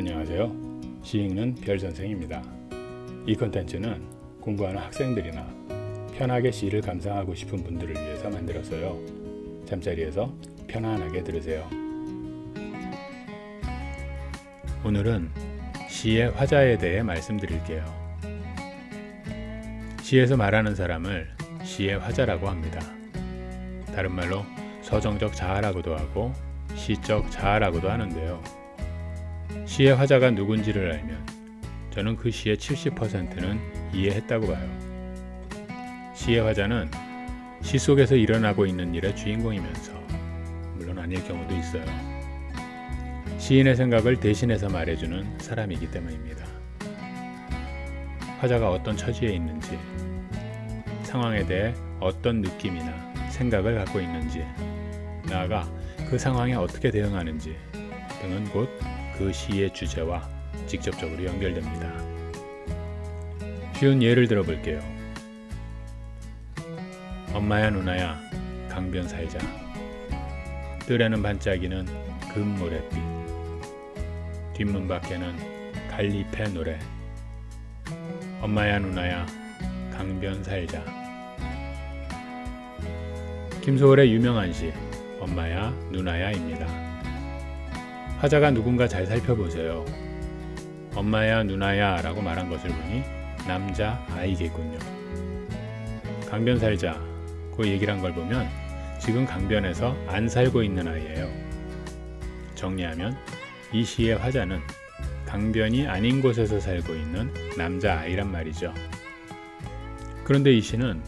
안녕하세요. 시읽는 별선생입니다. 이 컨텐츠는 공부하는 학생들이나 편하게 시를 감상하고 싶은 분들을 위해서 만들었어요. 잠자리에서 편안하게 들으세요. 오늘은 시의 화자에 대해 말씀드릴게요. 시에서 말하는 사람을 시의 화자라고 합니다. 다른 말로 서정적 자아라고도 하고 시적 자아라고도 하는데요. 시의 화자가 누군지를 알면 저는 그 시의 70%는 이해했다고 봐요. 시의 화자는 시 속에서 일어나고 있는 일의 주인공이면서 물론 아닐 경우도 있어요. 시인의 생각을 대신해서 말해주는 사람이기 때문입니다. 화자가 어떤 처지에 있는지, 상황에 대해 어떤 느낌이나 생각을 갖고 있는지, 나아가 그 상황에 어떻게 대응하는지 등은 곧 그 시의 주제와 직접적으로 연결됩니다. 쉬운 예를 들어 볼게요. 엄마야 누나야 강변 살자 뜰에는 반짝이는 금모래빛 뒷문 밖에는 갈잎의 노래 엄마야 누나야 강변 살자 김소월의 유명한 시 엄마야 누나야입니다. 화자가 누군가 잘 살펴보세요. 엄마야 누나야 라고 말한 것을 보니 남자 아이겠군요. 강변 살자 그 얘기를 한 걸 보면 지금 강변에서 안 살고 있는 아이예요. 정리하면 이 시의 화자는 강변이 아닌 곳에서 살고 있는 남자 아이란 말이죠. 그런데 이 시는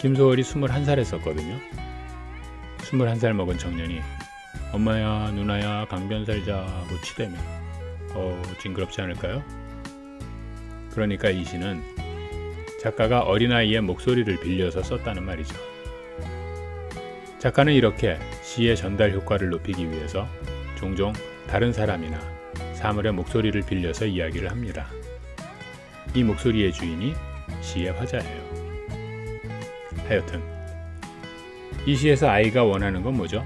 김소월이 21살에 썼거든요. 21살 먹은 청년이 엄마야 누나야 강변 살자고 치대면 어 징그럽지 않을까요? 그러니까 이 시는 작가가 어린아이의 목소리를 빌려서 썼다는 말이죠. 작가는 이렇게 시의 전달 효과를 높이기 위해서 종종 다른 사람이나 사물의 목소리를 빌려서 이야기를 합니다. 이 목소리의 주인이 시의 화자예요. 하여튼 이 시에서 아이가 원하는 건 뭐죠?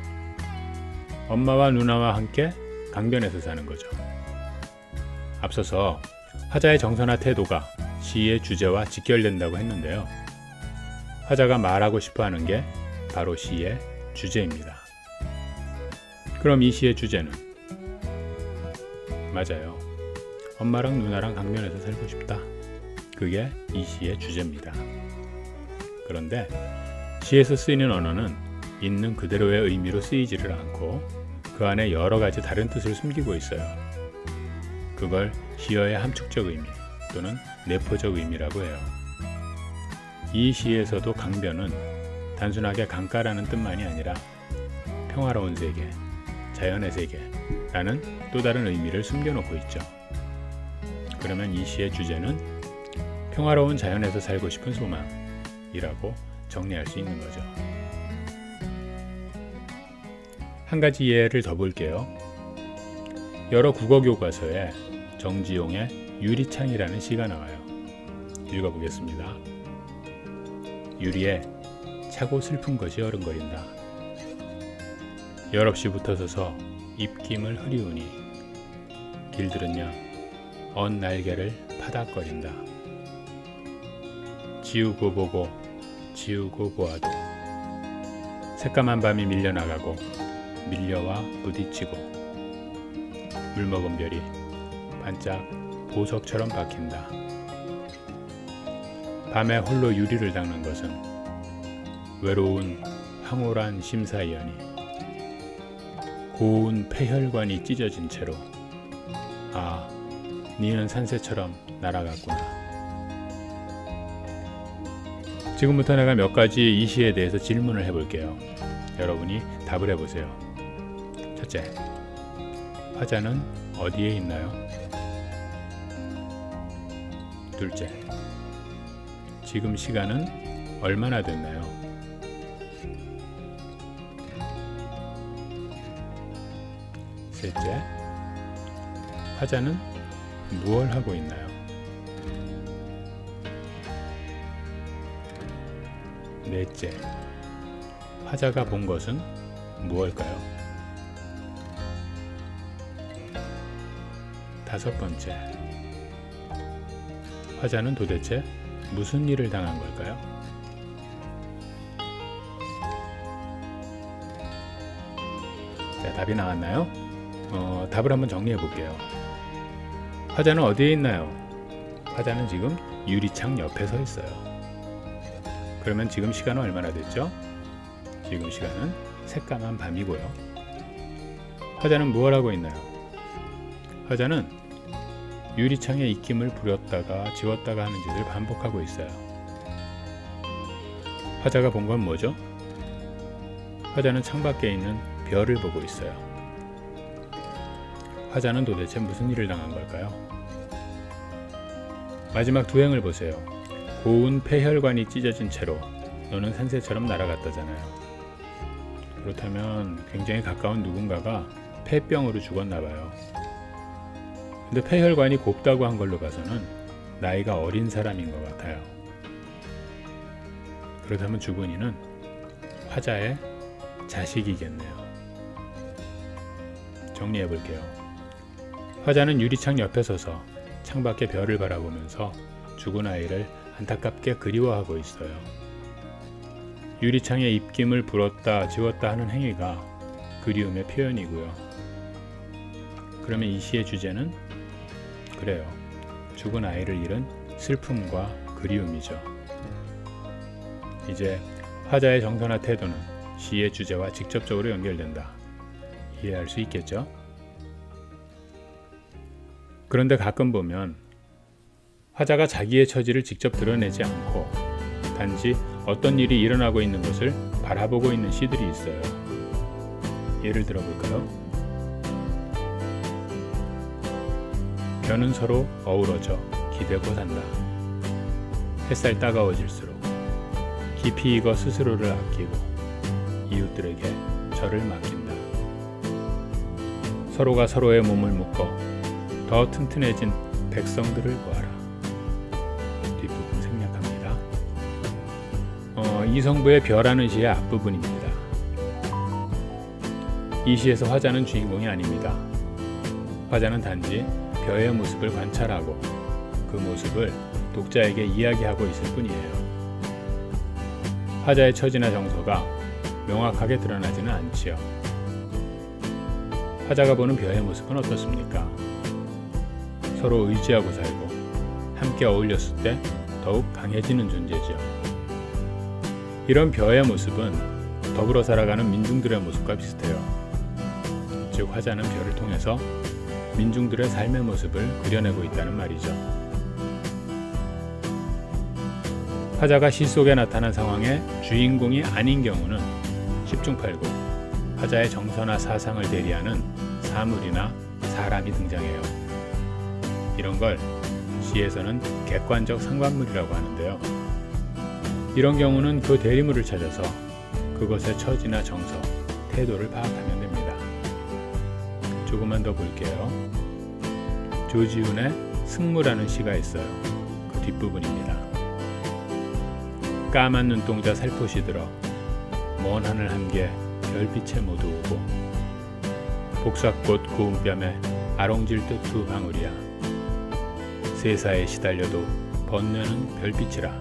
엄마와 누나와 함께 강변에서 사는 거죠. 앞서서 화자의 정서나 태도가 시의 주제와 직결된다고 했는데요. 화자가 말하고 싶어 하는 게 바로 시의 주제입니다. 그럼 이 시의 주제는? 맞아요. 엄마랑 누나랑 강변에서 살고 싶다. 그게 이 시의 주제입니다. 그런데 시에서 쓰이는 언어는 있는 그대로의 의미로 쓰이지를 않고 그 안에 여러 가지 다른 뜻을 숨기고 있어요. 그걸 시어의 함축적 의미 또는 내포적 의미라고 해요. 이 시에서도 강변은 단순하게 강가라는 뜻만이 아니라 평화로운 세계, 자연의 세계라는 또 다른 의미를 숨겨놓고 있죠. 그러면 이 시의 주제는 평화로운 자연에서 살고 싶은 소망이라고 정리할 수 있는 거죠. 한 가지 예를 더 볼게요. 여러 국어 교과서에 정지용의 유리창이라는 시가 나와요. 읽어보겠습니다. 유리에 차고 슬픈 것이 어른거린다. 열없이 붙어서서 입김을 흐리우니 길들은냐 언 날개를 파닥거린다. 지우고 보고 지우고 보아도 새까만 밤이 밀려나가고 밀려와 부딪히고 물먹은 별이 반짝 보석처럼 박힌다. 밤에 홀로 유리를 닦는 것은 외로운 황홀한 심사위원이 고운 폐혈관이 찢어진 채로 아, 니는 산새처럼 날아갔구나. 지금부터 내가 몇 가지 이 시에 대해서 질문을 해볼게요. 여러분이 답을 해보세요. 첫째, 화자는 어디에 있나요? 둘째, 지금 시간은 얼마나 됐나요? 셋째, 화자는 무얼 하고 있나요? 넷째, 화자가 본 것은 무엇일까요? 다섯 번째. 화자는 도대체 무슨 일을 당한 걸까요? 자, 답이 나왔나요? 어, 답을 한번 정리해 볼게요. 화자는 어디에 있나요? 화자는 지금 유리창 옆에 서 있어요. 그러면 지금 시간은 얼마나 됐죠? 지금 시간은 새까만 밤이고요. 화자는 무엇 하고 있나요? 화자는 유리창에 입김을 부렸다가 지웠다가 하는 짓을 반복하고 있어요. 화자가 본 건 뭐죠? 화자는 창밖에 있는 별을 보고 있어요. 화자는 도대체 무슨 일을 당한 걸까요? 마지막 두 행을 보세요. 고운 폐혈관이 찢어진 채로 너는 산새처럼 날아갔다잖아요. 그렇다면 굉장히 가까운 누군가가 폐병으로 죽었나 봐요. 근데 폐혈관이 곱다고 한 걸로 봐서는 나이가 어린 사람인 것 같아요. 그렇다면 죽은 이는 화자의 자식이겠네요. 정리해 볼게요. 화자는 유리창 옆에 서서 창밖의 별을 바라보면서 죽은 아이를 안타깝게 그리워하고 있어요. 유리창에 입김을 불었다 지웠다 하는 행위가 그리움의 표현이고요. 그러면 이 시의 주제는 그래요. 죽은 아이를 잃은 슬픔과 그리움이죠. 이제 화자의 정서나 태도는 시의 주제와 직접적으로 연결된다. 이해할 수 있겠죠? 그런데 가끔 보면 화자가 자기의 처지를 직접 드러내지 않고 단지 어떤 일이 일어나고 있는 것을 바라보고 있는 시들이 있어요. 예를 들어 볼까요? 변은 서로 어우러져 기대고 산다. 햇살 따가워질수록 깊이 익어 스스로를 아끼고 이웃들에게 절을 맡긴다. 서로가 서로의 몸을 묶어 더 튼튼해진 백성들을 보아라. 뒷부분 생략합니다. 어, 이성부의 별하는 시의 앞부분입니다. 이 시에서 화자는 주인공이 아닙니다. 화자는 단지 별의 모습을 관찰하고 그 모습을 독자에게 이야기하고 있을 뿐이에요. 화자의 처지나 정서가 명확하게 드러나지는 않지요. 화자가 보는 별의 모습은 어떻습니까? 서로 의지하고 살고 함께 어울렸을 때 더욱 강해지는 존재죠. 이런 벼의 모습은 더불어 살아가는 민중들의 모습과 비슷해요. 즉 화자는 별을 통해서 민중들의 삶의 모습을 그려내고 있다는 말이죠. 화자가 시 속에 나타난 상황의 주인공이 아닌 경우는 10중 8구 화자의 정서나 사상을 대리하는 사물이나 사람이 등장해요. 이런 걸 시에서는 객관적 상관물이라고 하는데요. 이런 경우는 그 대리물을 찾아서 그것의 처지나 정서, 태도를 파악하면. 조금만 더 볼게요. 조지훈의 승무라는 시가 있어요. 그 뒷부분입니다. 까만 눈동자 살포시 들어 먼 하늘 한개 별빛에 모두 오고 복사꽃 고운 뺨에 아롱질 듯 두 방울이야 세사에 시달려도 번뇌는 별빛이라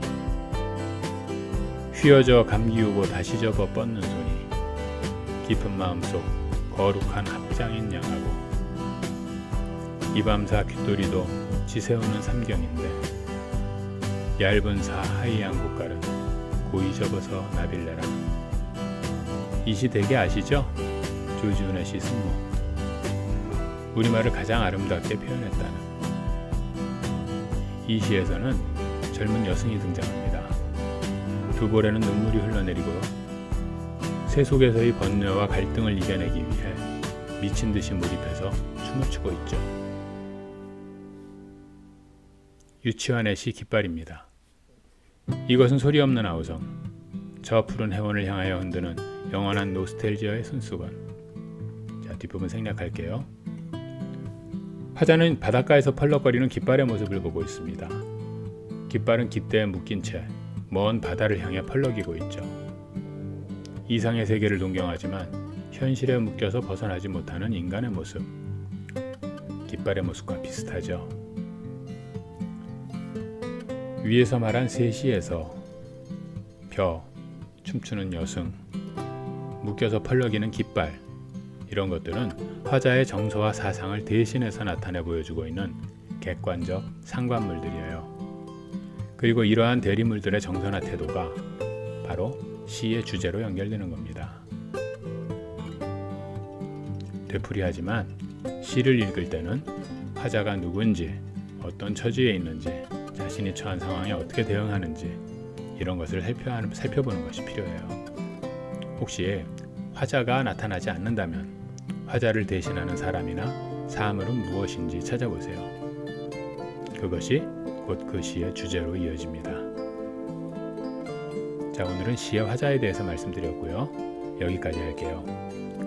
휘어져 감기우고 다시 접어 뻗는 손이 깊은 마음속 거룩한 합장인 양하고 이밤사 귓돌이도 지새우는 삼경인데 얇은 사 하이양 고깔은 고이 접어서 나빌레라 이 시 되게 아시죠? 조지훈의 시 승무 우리말을 가장 아름답게 표현했다는 이 시에서는 젊은 여승이 등장합니다. 두 볼에는 눈물이 흘러내리고 새 속에서의 번뇌와 갈등을 이겨내기 위해 미친 듯이 몰입해서 춤을 추고 있죠. 유치원의 시 깃발입니다. 이것은 소리 없는 아우성, 저 푸른 해원을 향하여 흔드는 영원한 노스텔지어의 손수건. 자 뒷부분 생략할게요. 화자는 바닷가에서 펄럭거리는 깃발의 모습을 보고 있습니다. 깃발은 깃대에 묶인 채 먼 바다를 향해 펄럭이고 있죠. 이상의 세계를 동경하지만 현실에 묶여서 벗어나지 못하는 인간의 모습. 깃발의 모습과 비슷하죠. 위에서 말한 세 시에서 벼, 춤추는 여승, 묶여서 펄럭이는 깃발 이런 것들은 화자의 정서와 사상을 대신해서 나타내 보여주고 있는 객관적 상관물들이에요. 그리고 이러한 대리물들의 정서나 태도가 바로 시의 주제로 연결되는 겁니다. 되풀이하지만 시를 읽을 때는 화자가 누군지, 어떤 처지에 있는지, 자신이 처한 상황에 어떻게 대응하는지 이런 것을 살펴- 살펴보는 것이 필요해요. 혹시 화자가 나타나지 않는다면 화자를 대신하는 사람이나 사물은 무엇인지 찾아보세요. 그것이 곧 그 시의 주제로 이어집니다. 자, 오늘은 시의 화자에 대해서 말씀드렸고요. 여기까지 할게요.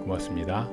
고맙습니다.